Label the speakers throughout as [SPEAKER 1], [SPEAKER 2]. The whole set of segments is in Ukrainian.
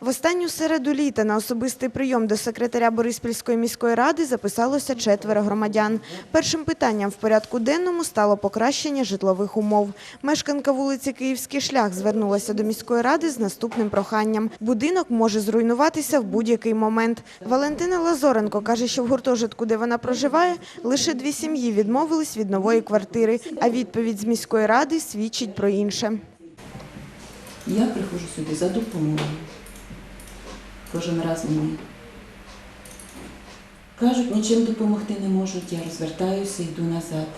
[SPEAKER 1] В останню середу літа на особистий прийом до секретаря Бориспільської міської ради записалося четверо громадян. Першим питанням в порядку денному стало покращення житлових умов. Мешканка вулиці Київський шлях звернулася до міської ради з наступним проханням. Будинок може зруйнуватися в будь-який момент. Валентина Лазоренко каже, що в гуртожитку, де вона проживає, лише дві сім'ї відмовились від нової квартири, а відповідь з міської ради свідчить про інше.
[SPEAKER 2] Я приходжу сюди за допомогою. Кожен раз мені кажуть, нічим допомогти не можуть, я розвертаюся, йду назад.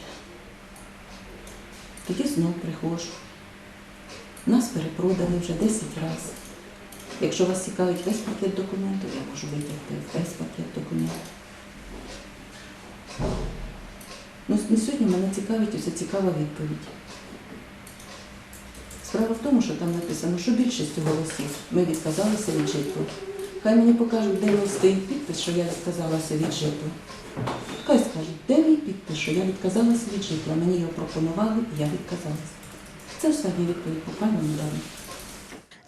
[SPEAKER 2] Тоді знов приходжу. Нас перепродали вже 10 разів. Якщо вас цікавить весь пакет документів, я можу витягти весь пакет документів. Ну, на сьогодні мене цікавить уся цікава відповідь. Справа в тому, що там написано, що більшістю голосів ми відказалися від житла. Хай мені покажуть, де мій стоїть підпис, що я відказалася від житла. Хай скажуть, де мій підпис, що я відказалася від житла. Мені його пропонували, і я відказалася. Це остання відповідь по пані далі.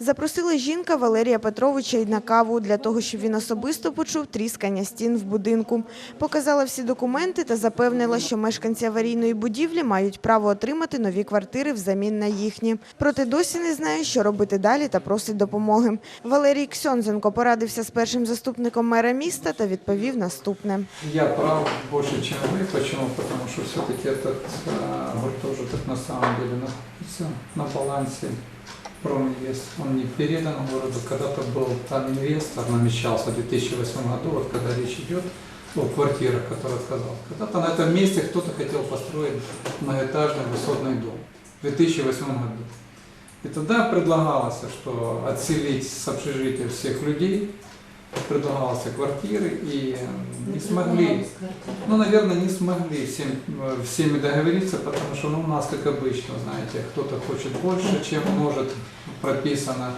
[SPEAKER 1] Запросила жінка Валерія Петровича й на каву для того, щоб він особисто почув тріскання стін в будинку. Показала всі документи та запевнила, що мешканці аварійної будівлі мають право отримати нові квартири взамін на їхні. Проте досі не знає, що робити далі та просить допомоги. Валерій Ксьонзенко порадився з першим заступником мера міста та відповів наступне.
[SPEAKER 3] Я прав больше, чем вы. Почему? Потому что все-таки этот э, гуртожиток на самом деле находится на балансе Проминвест. Он не передан городу. Когда-то был там инвестор, намечался в 2008 году, вот когда речь идет о квартирах, который сказал. Когда-то на этом месте кто-то хотел построить многоэтажный высотный дом в 2008 году. И тогда предлагалось, что отселить с общежития всех людей, предлагалось квартиры, и не смогли ну, наверное, не смогли всем, э, всеми договориться, потому что ну, у нас, как обычно, знаете, кто-то хочет больше, чем может прописано.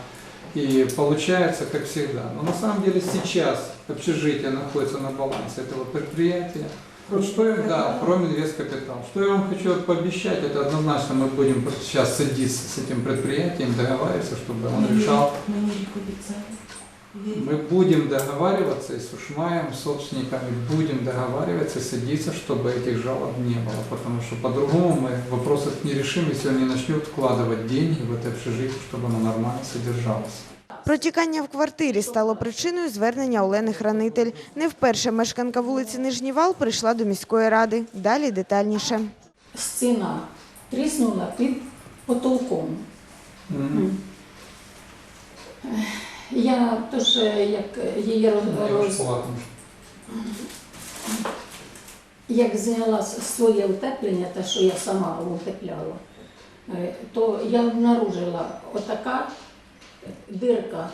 [SPEAKER 3] И получается, как всегда. Но на самом деле сейчас общежитие находится на балансе этого предприятия. Вот что я, да, Проминвесткапитал. Что я вам хочу пообещать, это однозначно мы будем сейчас садиться с этим предприятием, договариваться, чтобы он решал
[SPEAKER 2] Мені рік обіцяли.
[SPEAKER 3] мы будем договариваться и с Ушмаем, с собственниками, будем договариваться, садиться, чтобы этих жалоб не было. Потому что по-другому мы вопрос этот не решим, если он не начнет вкладывать деньги в это общежитие, чтобы оно нормально содержалось.
[SPEAKER 1] Протікання в квартирі стало причиною звернення Олени Хранитель. Не вперше мешканка вулиці Нижній Вал прийшла до міської ради. Далі детальніше.
[SPEAKER 4] стіна тріснула під потолком.
[SPEAKER 3] М.
[SPEAKER 4] Я теж як її роз- як зняла своє утеплення, те, що я сама утепляла, е, то я обнаружила отака дирка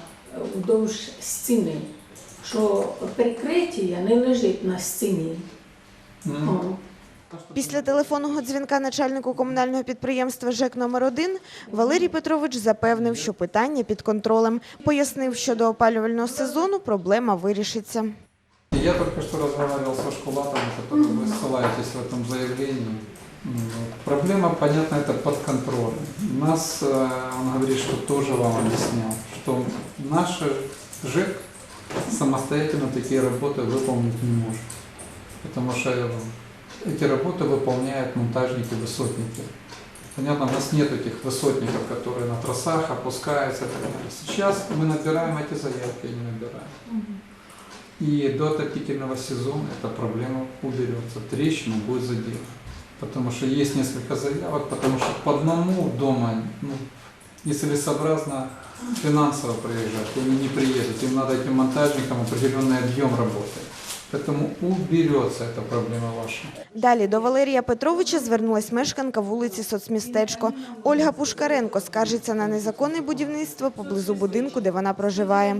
[SPEAKER 4] вдовж стіни, що перекриття не лежить на стіні.
[SPEAKER 3] М.
[SPEAKER 4] О.
[SPEAKER 1] Після телефонного дзвінка начальнику комунального підприємства ЖЕК номер 1 Валерій Петрович запевнив, що питання під контролем. Пояснив, що до опалювального сезону проблема вирішиться.
[SPEAKER 3] Я только что разговаривал со школатом, который вы ссылаетесь в этом заявлении. М, Проблема, понятно, это под контролем. Нас, э, он говорит, что тоже вам объяснял, что наш ЖЭК самостоятельно такие работы выполнить не может. Потому что э, эти работы выполняют монтажники, высотники. Понятно, у нас нет этих высотников, которые на трассах опускаются и так далее. Сейчас мы набираем эти заявки, не набираем. И до отопительного сезона эта проблема уберется, трещина будет заделана. Потому что есть несколько заявок, потому что по одному дома ну, нецелесообразно финансово проезжать, и они не приедут, им надо этим монтажникам определенный объем работы. Поэтому уберется эта проблема ваша.
[SPEAKER 1] Далі до Валерія Петровича звернулась мешканка вулиці Соцмістечко. Ольга Пушкаренко скаржиться на незаконне будівництво поблизу будинку, де вона проживає.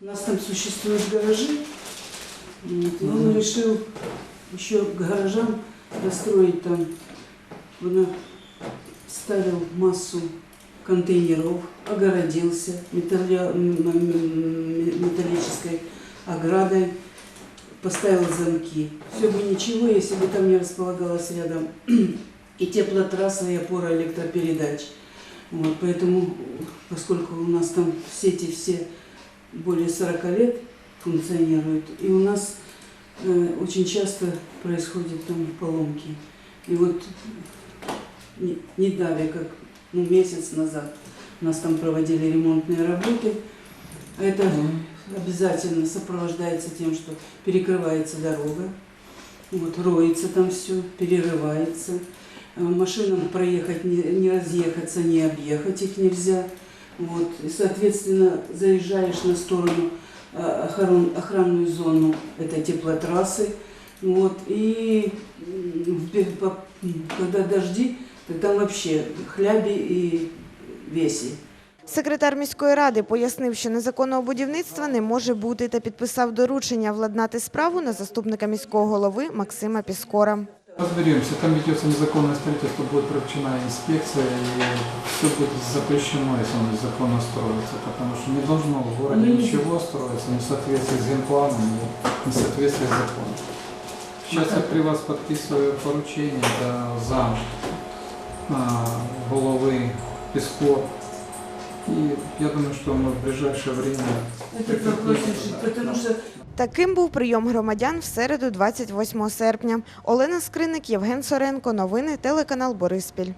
[SPEAKER 5] У нас там существуют гаражи. Вот, и он решил еще к гаражам достроить там. Он ставил массу контейнеров, огородился металля- м- м- металлической оградой, поставил замки. Все бы ничего, если бы там не располагалась рядом и теплотрасса, и опора электропередач. Вот, поэтому, поскольку у нас там сети все более 40 лет функционирует. И у нас э, очень часто происходят там поломки. И вот не, не далее, как ну, месяц назад, у нас там проводили ремонтные работы. Это обязательно сопровождается тем, что перекрывается дорога, вот, роется там все, перерывается. Э, Машинам проехать, не, не разъехаться, не объехать их нельзя. Вот, и, соответственно, заезжаешь на сторону э, охран- охранную зону этой теплотрассы. Вот, и когда дожди, то там вообще хляби и веси.
[SPEAKER 1] Секретар міської ради пояснив, що незаконного будівництва не може бути та підписав доручення владнати справу на заступника міського голови Максима Піскора.
[SPEAKER 3] Разберемся, там ведется незаконное строительство, будет привлечена инспекция, и все будет запрещено, если он незаконно строится, потому что не должно в городе
[SPEAKER 5] Ну, не-
[SPEAKER 3] ничего строиться, не в соответствии с генпланом, не в соответствии с законом. Сейчас я при вас подписываю поручение, это зам а, головы Песков. И я думаю, что мы в ближайшее время
[SPEAKER 5] Этот вопрос потому что
[SPEAKER 1] Таким був прийом громадян в середу, 28 серпня. Олена Скриник, Євген Соренко. Новини телеканал Бориспіль.